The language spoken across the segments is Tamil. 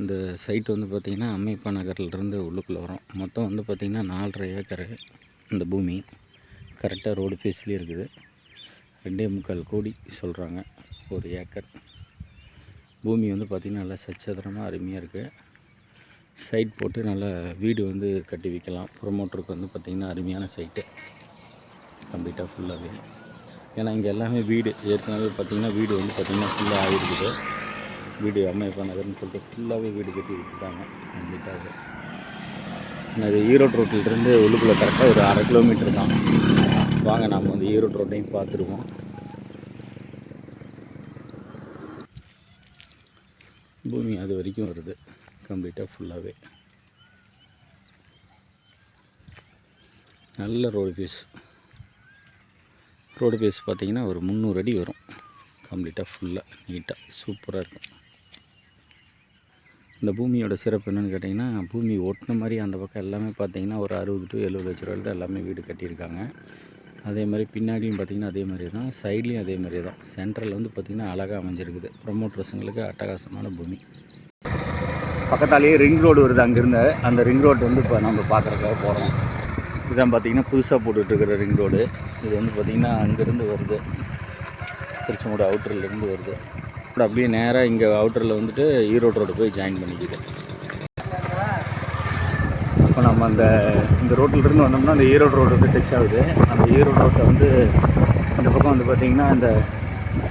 இந்த சைட் வந்து பார்த்திங்கன்னா அம்மைப்பா நகர்லேருந்து உள்ளுக்குள்ளே வரும். மொத்தம் வந்து பார்த்திங்கன்னா நாலரை ஏக்கரு இந்த பூமி. கரெக்டாக ரோடு ஃபேஸ்லேயே இருக்குது. ரெண்டே முக்கால் கோடி சொல்கிறாங்க ஒரு ஏக்கர். பூமி வந்து பார்த்திங்கன்னா நல்லா சச்சதரமாக அருமையாக இருக்குது சைட் போட்டு நல்லா வீடு வந்து கட்டி வைக்கலாம். ப்ரொமோட்டருக்கு வந்து பார்த்திங்கன்னா அருமையான சைட்டு கம்ப்ளீட்டாக ஃபுல்லாகவே ஏன்னா இங்கே எல்லாமே வீடு. ஏற்கனவே பார்த்திங்கன்னா வீடு வந்து பார்த்திங்கன்னா ஃபுல்லாக ஆகிருக்குது வீடு அம்மையப்பா நகர்னு சொல்லிட்டு ஃபுல்லாகவே வீடு கட்டி விட்டுட்டாங்க. கம்ப்ளீட்டாக அது ஈரோடு ரோட்டிலிருந்து உள்ளுக்குள்ளே கரெக்டாக ஒரு அரை கிலோமீட்டர் தான். வாங்க நாம் வந்து ஈரோடு ரோட்டையும் பார்த்துருவோம். பூமி அது வரைக்கும் வருது. கம்ப்ளீட்டாக ஃபுல்லாகவே நல்ல ரோடு பேஸ் ரோடு பேஸ் பார்த்தீங்கன்னா ஒரு முந்நூறு அடி வரும். கம்ப்ளீட்டாக ஃபுல்லாக நீட்டாக சூப்பராக இருக்கும். இந்த பூமியோட சிறப்பு என்னென்னு கேட்டிங்கன்னா பூமி ஒட்டின மாதிரி அந்த பக்கம் எல்லாமே பார்த்தீங்கன்னா ஒரு அறுபது டு எழுபது லட்ச ரூபாயில் தான் எல்லாமே வீடு கட்டியிருக்காங்க. அதே மாதிரி பின்னாடியும் பார்த்திங்கன்னா அதே மாதிரி தான். சைட்லேயும் அதே மாதிரி தான். சென்ட்ரல் வந்து பார்த்திங்கன்னா அழகாக அமைஞ்சிருக்குது. ப்ரொமோட்டர்ஸுங்களுக்கு அட்டகாசமான பூமி. பக்கத்தாலேயே ரிங் ரோடு வருது. அங்கேருந்து அந்த ரிங் ரோடு வந்து இப்போ நம்ம பார்க்குறக்காக போகிறோம் இதான் பார்த்திங்கன்னா புதுசாக போட்டுட்ருக்கிற ரிங் ரோடு இது வந்து பார்த்திங்கன்னா அங்கேருந்து வருது. திருச்செங்கோடு அவுட்டர்லேருந்து வருது. அப்புறம் அப்படியே நேராக இங்கே அவுட்டரில் வந்துட்டு ஈரோடு ரோடு போய் ஜாயின் பண்ணிக்குது. இப்போ நம்ம அந்த இந்த ரோட்டிலிருந்து வந்தோம்னா அந்த ஈரோடு ரோடு வந்து டச் ஆகுது. அந்த ஈரோடு ரோட்டை வந்து இந்த பக்கம் வந்து பார்த்திங்கன்னா இந்த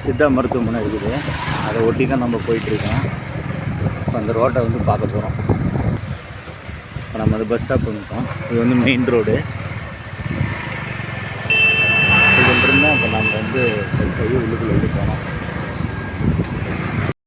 சித்தா மருத்துவமனை இருக்குது. அதை ஒட்டி தான் நம்ம போயிட்டுருக்கோம். இப்போ அந்த ரோட்டை வந்து பார்க்க போகிறோம் இப்போ நம்ம அது பஸ் ஸ்டாப் வந்துட்டோம். இது வந்து மெயின் ரோடு இதிலிருந்து இப்போ நம்ம வந்து செய்ய உள்ளுக்குள்ளே போனோம்